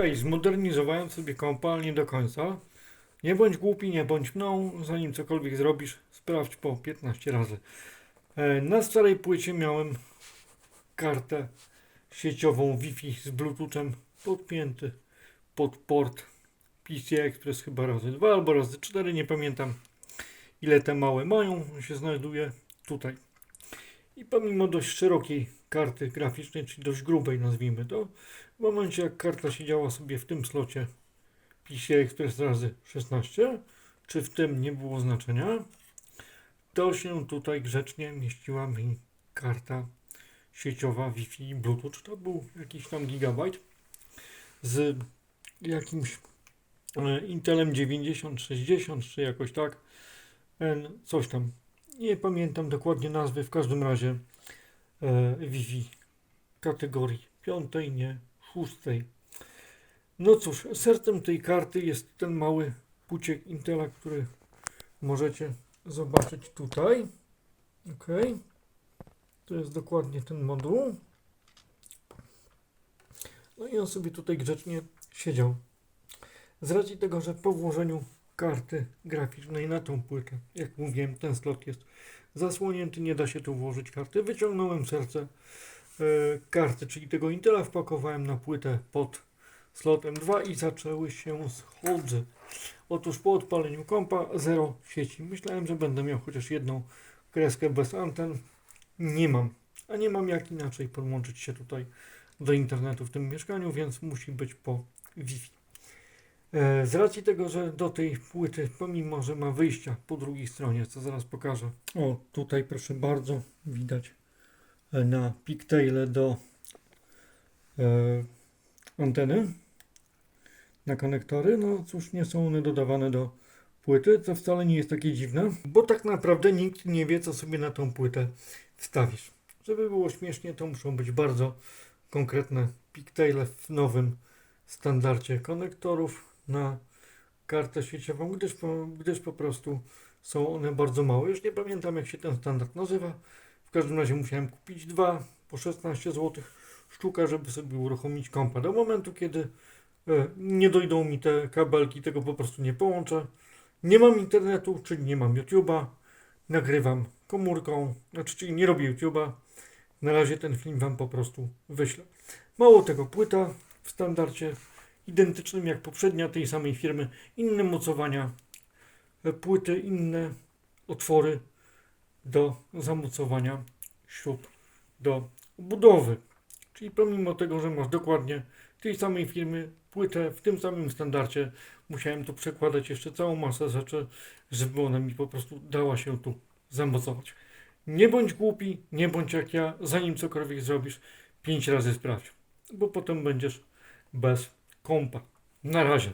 Hej, zmodernizowałem sobie nie do końca. Nie bądź głupi, nie bądź mną, zanim cokolwiek zrobisz, sprawdź po 15 razy. E, Na starej płycie miałem kartę sieciową Wi-Fi z Bluetoothem podpięty pod port PCI Express chyba razy dwa albo razy cztery, nie pamiętam ile te małe mają, się znajduje tutaj. I pomimo dość szerokiej karty graficznej, czyli dość grubej nazwijmy to, w momencie jak karta siedziała sobie w tym slocie PCI Express razy 16, czy w tym nie było znaczenia, to się tutaj grzecznie mieściła mi karta sieciowa Wi-Fi Bluetooth. To był jakiś tam gigabajt z jakimś e, Intelem 9060 czy jakoś tak. Coś tam. Nie pamiętam dokładnie nazwy, w każdym razie e, Wi-Fi kategorii piątej, nie szóstej. No cóż, sercem tej karty jest ten mały puciek Intela, który możecie zobaczyć tutaj. Ok. To jest dokładnie ten moduł. No i on sobie tutaj grzecznie siedział. Z racji tego, że po włożeniu karty graficznej na tą płytę, jak mówiłem, ten slot jest zasłonięty, nie da się tu włożyć karty. Wyciągnąłem serce e, karty, czyli tego Intela wpakowałem na płytę pod slotem 2 i zaczęły się schody. Otóż po odpaleniu kompa zero sieci. Myślałem, że będę miał chociaż jedną kreskę bez anten. Nie mam. A nie mam jak inaczej podłączyć się tutaj do internetu w tym mieszkaniu, więc musi być po Wi-Fi. E, Z racji tego, że do tej płyty, pomimo że ma wyjścia po drugiej stronie, co zaraz pokażę. O, tutaj proszę bardzo, widać e, na pigtaile do e, anteny na konektory. No cóż, nie są one dodawane do płyty, co wcale nie jest takie dziwne, bo tak naprawdę nikt nie wie, co sobie na tą płytę wstawisz. Żeby było śmiesznie, to muszą być bardzo konkretne pigtaile w nowym standardzie konektorów na kartę sieciową, gdyż po, gdyż po prostu są one bardzo małe. Już nie pamiętam, jak się ten standard nazywa. W każdym razie musiałem kupić dwa po 16 zł sztuka, żeby sobie uruchomić kompa. Do momentu, kiedy e, nie dojdą mi te kabelki, tego po prostu nie połączę. Nie mam internetu, czyli nie mam YouTube'a. Nagrywam komórką, znaczy czyli nie robię YouTube'a. Na razie ten film Wam po prostu wyślę. Mało tego, płyta w standardzie identycznym jak poprzednia tej samej firmy. Inne mocowania e, płyty, inne otwory do zamocowania śrub do budowy. Czyli pomimo tego, że masz dokładnie tej samej firmy płytę w tym samym standardzie, musiałem tu przekładać jeszcze całą masę rzeczy, żeby ona mi po prostu dała się tu zamocować. Nie bądź głupi, nie bądź jak ja, zanim cokolwiek zrobisz, pięć razy sprawdź, bo potem będziesz bez kompa. Na razie.